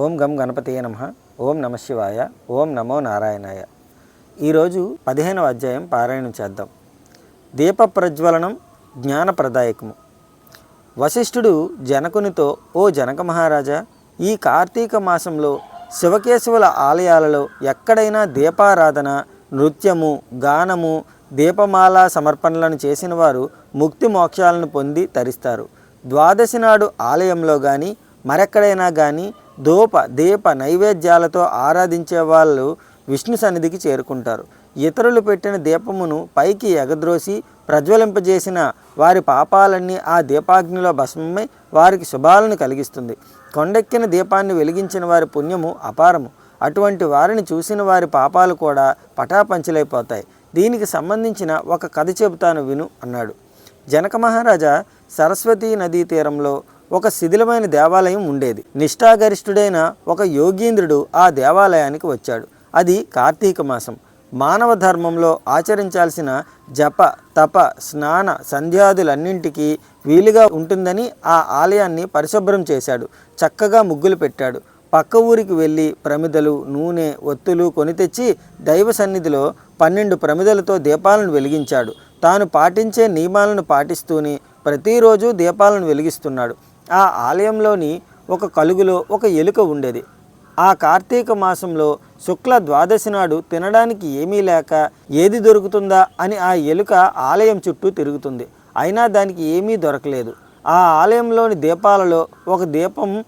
ఓం గం గణపతియే నమ. ఓం నమ శివాయ. ఓం నమో నారాయణాయ. ఈరోజు పదిహేనవ అధ్యాయం పారాయణం చేద్దాం. దీప ప్రజ్వలనం జ్ఞానప్రదాయకము. వశిష్ఠుడు జనకునితో ఓ జనక మహారాజా ఈ కార్తీక మాసంలో శివకేశవుల ఆలయాలలో ఎక్కడైనా దీపారాధన నృత్యము గానము దీపమాల సమర్పణలను చేసిన వారు ముక్తి మోక్షాలను పొంది తరిస్తారు. ద్వాదశి నాడు ఆలయంలో కానీ మరెక్కడైనా కానీ ధూప దీప నైవేద్యాలతో ఆరాధించే వాళ్ళు విష్ణు సన్నిధికి చేరుకుంటారు. ఇతరులు పెట్టిన దీపమును పైకి ఎగద్రోసి ప్రజ్వలింపజేసిన వారి పాపాలన్నీ ఆ దీపాగ్నిలో భస్మమై వారికి శుభాలను కలిగిస్తుంది. కొండెక్కిన దీపాన్ని వెలిగించిన వారి పుణ్యము అపారము. అటువంటి వారిని చూసిన వారి పాపాలు కూడా పటాపంచలైపోతాయి. దీనికి సంబంధించిన ఒక కథ చెబుతాను విను అన్నాడు. జనక మహారాజా సరస్వతీ నదీ తీరంలో ఒక శిథిలమైన దేవాలయం ఉండేది. నిష్ఠాగరిష్ఠుడైన ఒక యోగీంద్రుడు ఆ దేవాలయానికి వచ్చాడు. అది కార్తీక మాసం. మానవ ధర్మంలో ఆచరించాల్సిన జప తప స్నాన సంధ్యాదులన్నింటికీ వీలుగా ఉంటుందని ఆ ఆలయాన్ని పరిశుభ్రం చేశాడు. చక్కగా ముగ్గులు పెట్టాడు. పక్క ఊరికి వెళ్ళి ప్రమిదలు నూనె ఒత్తులు కొని తెచ్చి దైవ సన్నిధిలో పన్నెండు ప్రమిదలతో దీపాలను వెలిగించాడు. తాను పాటించే నియమాలను పాటిస్తూనే ప్రతిరోజు దీపాలను వెలిగిస్తున్నాడు. ఆ ఆలయంలోని ఒక కలుగులో ఒక ఎలుక ఉండేది. ఆ కార్తీక మాసంలో శుక్ల ద్వాదశి నాడు తినడానికి ఏమీ లేక ఏది దొరుకుతుందా అని ఆ ఎలుక ఆలయం చుట్టూ తిరుగుతుంది. అయినా దానికి ఏమీ దొరకలేదు. ఆ ఆలయంలోని దీపాలలో ఒక దీపం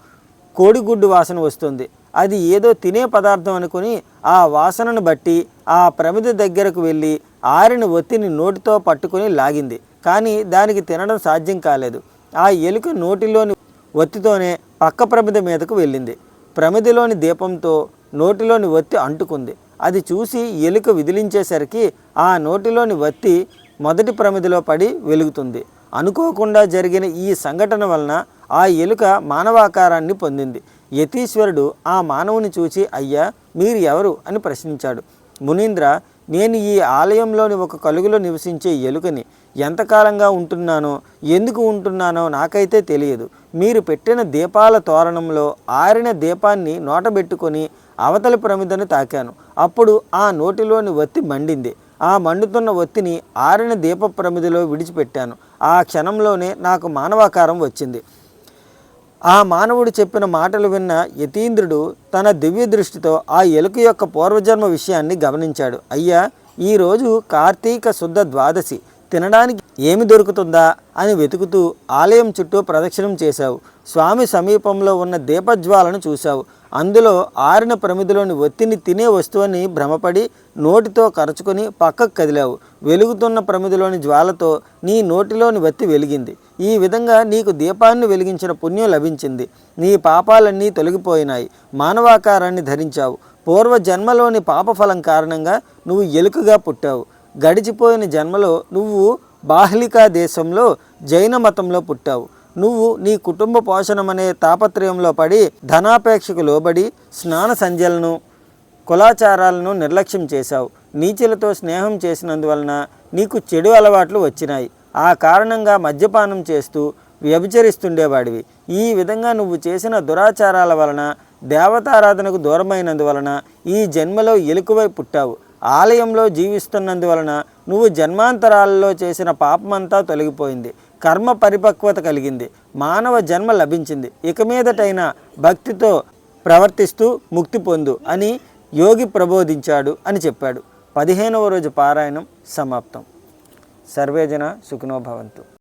కోడిగుడ్డు వాసన వస్తుంది. అది ఏదో తినే పదార్థం అనుకుని ఆ వాసనను బట్టి ఆ ప్రమిద దగ్గరకు వెళ్ళి ఆరిన ఒత్తిని నోటితో పట్టుకొని లాగింది. కానీ దానికి తినడం సాధ్యం కాలేదు. ఆ ఎలుక నోటిలోని ఒత్తితోనే పక్క ప్రమిద మీదకు వెళ్ళింది. ప్రమిదిలోని దీపంతో నోటిలోని ఒత్తి అంటుకుంది. అది చూసి ఎలుక విదిలించేసరికి ఆ నోటిలోని వత్తి మొదటి ప్రమిదిలో పడి వెలుగుతుంది. అనుకోకుండా జరిగిన ఈ సంఘటన వలన ఆ ఎలుక మానవాకారాన్ని పొందింది. యతీశ్వరుడు ఆ మానవుని చూచి అయ్యా మీరు ఎవరు? అని ప్రశ్నించాడు. మునీంద్ర నేను ఈ ఆలయంలోని ఒక కలుగులో నివసించే ఎలుకని ఎంతకాలంగా ఉంటున్నానో ఎందుకు ఉంటున్నానో నాకైతే తెలియదు. మీరు పెట్టిన దీపాల తోరణంలో ఆరిన దీపాన్ని నోటబెట్టుకొని అవతలి ప్రమిదను తాకాను. అప్పుడు ఆ నోటిలోని వత్తి మండింది. ఆ మండుతున్న ఒత్తిని ఆరిన దీప ప్రమిదిలో విడిచిపెట్టాను. ఆ క్షణంలోనే నాకు మానవాకారం వచ్చింది. ఆ మానవుడు చెప్పిన మాటలు విన్న యతీంద్రుడు తన దివ్య దృష్టితో ఆ ఎలుక యొక్క పూర్వజన్మ విషయాన్ని గమనించాడు. అయ్యా ఈరోజు కార్తీక శుద్ధ ద్వాదశి. తినడానికి ఏమి దొరుకుతుందా అని వెతుకుతూ ఆలయం చుట్టూ ప్రదక్షిణం చేశావు. స్వామి సమీపంలో ఉన్న దీపజ్వాలను చూశావు. అందులో ఆరిన ప్రమిదిలోని ఒత్తిని తినే వస్తువుని భ్రమపడి నోటితో కరచుకొని పక్కకు కదిలావు. వెలుగుతున్న ప్రమిదిలోని జ్వాలతో నీ నోటిలోని వత్తి వెలిగింది. ఈ విధంగా నీకు దీపాన్ని వెలిగించిన పుణ్యం లభించింది. నీ పాపాలన్నీ తొలగిపోయినాయి. మానవాకారాన్ని ధరించావు. పూర్వ జన్మలోని పాపఫలం కారణంగా నువ్వు ఎలుకగా పుట్టావు. గడిచిపోయిన జన్మలో నువ్వు బాహ్లికా దేశంలో జైన మతంలో పుట్టావు. నువ్వు నీ కుటుంబ పోషణమనే తాపత్రయంలో పడి ధనాపేక్షకు లోబడి స్నాన సంధ్యలను కులాచారాలను నిర్లక్ష్యం చేశావు. నీచులతో స్నేహం చేసినందువలన నీకు చెడు అలవాట్లు వచ్చినాయి. ఆ కారణంగా మద్యపానం చేస్తూ వ్యభిచరిస్తుండేవాడివి. ఈ విధంగా నువ్వు చేసిన దురాచారాల వలన దేవతారాధనకు దూరమైనందువలన ఈ జన్మలో ఎలుకవై పుట్టావు. ఆలయంలో జీవిస్తున్నందువలన నువ్వు జన్మాంతరాలలో చేసిన పాపమంతా తొలగిపోయింది. కర్మ పరిపక్వత కలిగింది. మానవ జన్మ లభించింది. ఇక మీదటైన భక్తితో ప్రవర్తిస్తూ ముక్తి పొందు అని యోగి ప్రబోధించాడు అని చెప్పాడు. పదిహేనవ రోజు పారాయణం సమాప్తం. సర్వేజన సుఖినోభవంతు